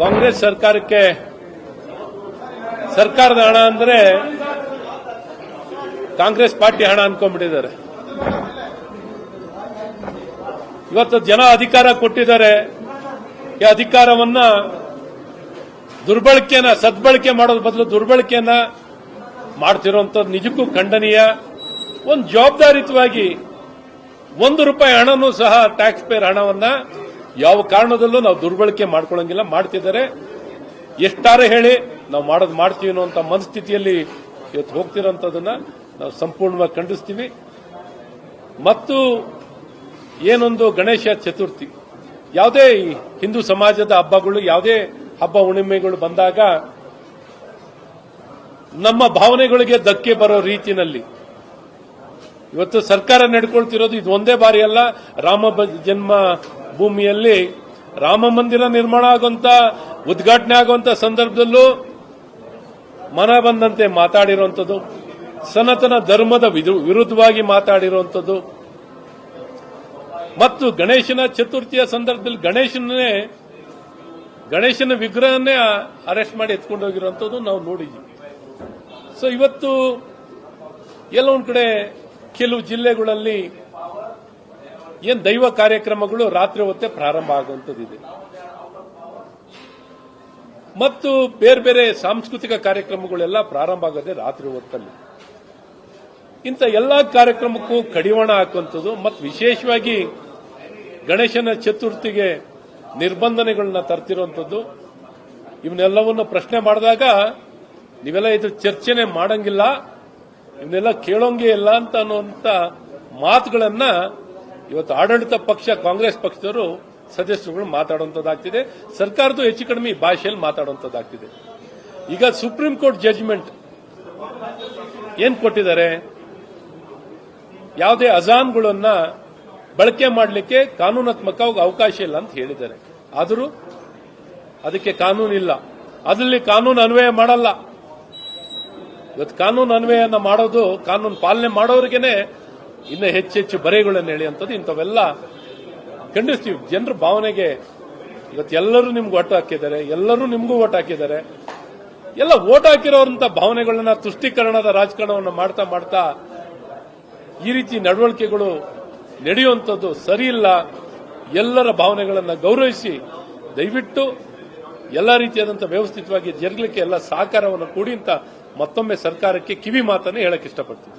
ಕಾಂಗ್ರೆಸ್ ಸರ್ಕಾರಕ್ಕೆ ಸರ್ಕಾರದ ಹಣ ಅಂದ್ರೆ ಕಾಂಗ್ರೆಸ್ ಪಾರ್ಟಿ ಹಣ ಅನ್ಕೊಂಡ್ಬಿಟ್ಟಿದ್ದಾರೆ. ಇವತ್ತು ಜನ ಅಧಿಕಾರ ಕೊಟ್ಟಿದ್ದಾರೆ. ಈ ಅಧಿಕಾರವನ್ನ ದುರ್ಬಳಕೆಯನ್ನ, ಸದ್ಬಳಕೆ ಮಾಡೋದ್ರ ಬದಲು ದುರ್ಬಳಕೆಯನ್ನ ಮಾಡ್ತಿರುವಂತದ್ದು ನಿಜಕ್ಕೂ ಖಂಡನೀಯ. ಒಂದು ಜವಾಬ್ದಾರಿತವಾಗಿ ಒಂದು ರೂಪಾಯಿ ಹಣನೂ ಸಹ ಟ್ಯಾಕ್ಸ್ ಪೇರ್ ಹಣವನ್ನ ಯಾವ ಕಾರಣದಲ್ಲೂ ನಾವು ದುರ್ಬಳಕೆ ಮಾಡ್ಕೊಳ್ಳಂಗಿಲ್ಲ, ಮಾಡ್ತಿದ್ದಾರೆ. ಎಷ್ಟಾರೆ ಹೇಳಿ ನಾವು ಮಾಡೋದು ಮಾಡ್ತೀವಿ ಅನ್ನೋ ಮನಸ್ಥಿತಿಯಲ್ಲಿ ಇವತ್ತು ಹೋಗ್ತಿರೋಂಥದ್ದನ್ನ ನಾವು ಸಂಪೂರ್ಣವಾಗಿ ಖಂಡಿಸ್ತೀವಿ. ಮತ್ತು ಏನೊಂದು ಗಣೇಶ ಚತುರ್ಥಿ, ಯಾವುದೇ ಹಿಂದೂ ಸಮಾಜದ ಹಬ್ಬಗಳು, ಯಾವುದೇ ಹಬ್ಬ ಹುಣ್ಣಿಮೆಗಳು ಬಂದಾಗ ನಮ್ಮ ಭಾವನೆಗಳಿಗೆ ಧಕ್ಕೆ ಬರೋ ರೀತಿಯಲ್ಲಿ. ಇವತ್ತು ಸರ್ಕಾರ ನಡ್ಕೊಳ್ತಿರೋದು ಇದು ಒಂದೇ ಬಾರಿ ಅಲ್ಲ, ರಾಮ ಜನ್ಮ ಭೂಮಿಯಲ್ಲಿ ರಾಮ ಮಂದಿರ ನಿರ್ಮಾಣ ಆಗುವಂತ, ಉದ್ಘಾಟನೆ ಆಗುವಂತ ಸಂದರ್ಭದಲ್ಲೂ ಮನ ಬಂದಂತೆ ಮಾತಾಡಿರುವಂಥದ್ದು, ಸನಾತನ ಧರ್ಮದ ವಿರು- ವಿರುದ್ಧವಾಗಿ ಮಾತಾಡಿರುವಂಥದ್ದು. ಮತ್ತು ಗಣೇಶನ ಚತುರ್ಥಿಯ ಸಂದರ್ಭದಲ್ಲಿ ಗಣೇಶನೇ ಗಣೇಶನ ವಿಗ್ರಹನ್ನೇ ಅರೆಸ್ಟ್ ಮಾಡಿ ಎತ್ಕೊಂಡು ಹೋಗಿರುವಂಥದ್ದು ನಾವು ನೋಡಿದ್ದೀವಿ. ಸೊ ಇವತ್ತು ಎಲ್ಲ ಒಂದ್ ಕಡೆ, ಕೆಲವು ಜಿಲ್ಲೆಗಳಲ್ಲಿ ಏನ್ ದೈವ ಕಾರ್ಯಕ್ರಮಗಳು ರಾತ್ರಿ ಹೊತ್ತೇ ಪ್ರಾರಂಭ ಆಗುವಂಥದ್ದಿದೆ. ಮತ್ತು ಬೇರೆ ಬೇರೆ ಸಾಂಸ್ಕೃತಿಕ ಕಾರ್ಯಕ್ರಮಗಳೆಲ್ಲ ಪ್ರಾರಂಭ ಆಗೋದೇ ರಾತ್ರಿ ಹೊತ್ತಲ್ಲಿ. ಇಂಥ ಎಲ್ಲಾ ಕಾರ್ಯಕ್ರಮಕ್ಕೂ ಕಡಿವಾಣ ಹಾಕುವಂಥದ್ದು ಮತ್ತು ವಿಶೇಷವಾಗಿ ಗಣೇಶನ ಚತುರ್ಥಿಗೆ ನಿರ್ಬಂಧನೆಗಳನ್ನ ತರ್ತಿರುವಂಥದ್ದು. ಇವನ್ನೆಲ್ಲವನ್ನು ಪ್ರಶ್ನೆ ಮಾಡಿದಾಗ ನೀವೆಲ್ಲ ಇದು ಚರ್ಚೆನೆ ಮಾಡಂಗಿಲ್ಲ, ಇವನ್ನೆಲ್ಲ ಕೇಳೋಂಗೇ ಇಲ್ಲ ಅಂತ ಅನ್ನುವಂಥ ಮಾತುಗಳನ್ನ ಇವತ್ತು ಆಡಳಿತ ಪಕ್ಷ, ಕಾಂಗ್ರೆಸ್ ಪಕ್ಷದವರು ಸದಸ್ಯರುಗಳು ಮಾತಾಡುವಂತದ್ದಾಗ್ತಿದೆ. ಸರ್ಕಾರದ್ದು ಹೆಚ್ಚು ಕಡಿಮೆ ಈ ಭಾಷೆಯಲ್ಲಿ ಮಾತಾಡುವಂತದ್ದಾಗ್ತಿದೆ. ಈಗ ಸುಪ್ರೀಂ ಕೋರ್ಟ್ ಜಡ್ಜ್ಮೆಂಟ್ ಏನ್ ಕೊಟ್ಟಿದ್ದಾರೆ? ಯಾವುದೇ ಅಜಾಮ್ಗಳನ್ನ ಬಳಕೆ ಮಾಡಲಿಕ್ಕೆ ಕಾನೂನಾತ್ಮಕವಾಗಿ ಅವಕಾಶ ಇಲ್ಲ ಅಂತ ಹೇಳಿದ್ದಾರೆ. ಆದರೂ ಅದಕ್ಕೆ ಕಾನೂನಿಲ್ಲ ಅದರಲ್ಲಿ ಕಾನೂನು ಅನ್ವಯ ಮಾಡಲ್ಲ. ಇವತ್ತು ಕಾನೂನು ಅನ್ವಯನ ಮಾಡೋದು, ಕಾನೂನು ಪಾಲನೆ ಮಾಡೋರಿಗೇನೆ ಇನ್ನು ಹೆಚ್ಚೆಚ್ಚು ಬರೆಗಳನ್ನು ಎಳೆಯುವಂಥದ್ದು ಇಂಥವೆಲ್ಲ ಖಂಡಿಸ್ತೀವಿ. ಜನರ ಭಾವನೆಗೆ ಇವತ್ತು ಎಲ್ಲರೂ ನಿಮ್ಗೆ ಓಟ್ ಹಾಕಿದ್ದಾರೆ, ಎಲ್ಲರೂ ನಿಮಗೂ ಓಟ್ ಹಾಕಿದ್ದಾರೆ. ಎಲ್ಲ ಓಟ್ ಹಾಕಿರೋರಂತ ಭಾವನೆಗಳನ್ನ ತುಷ್ಟೀಕರಣದ ರಾಜಕಾರಣವನ್ನು ಮಾಡ್ತಾ ಮಾಡ್ತಾ ಈ ರೀತಿ ನಡವಳಿಕೆಗಳು ನಡೆಯುವಂಥದ್ದು ಸರಿಯಿಲ್ಲ ಎಲ್ಲರ ಭಾವನೆಗಳನ್ನು ಗೌರವಿಸಿ ದಯವಿಟ್ಟು ಎಲ್ಲ ರೀತಿಯಾದಂಥ ವ್ಯವಸ್ಥಿತವಾಗಿ ಜರುಗಲಿಕ್ಕೆ ಎಲ್ಲ ಸಹಕಾರವನ್ನು ಕೂಡಿ ಅಂತ ಮತ್ತೊಮ್ಮೆ ಸರ್ಕಾರಕ್ಕೆ ಕಿವಿ ಮಾತನ್ನು ಹೇಳಕ್ ಇಷ್ಟಪಡ್ತೀನಿ.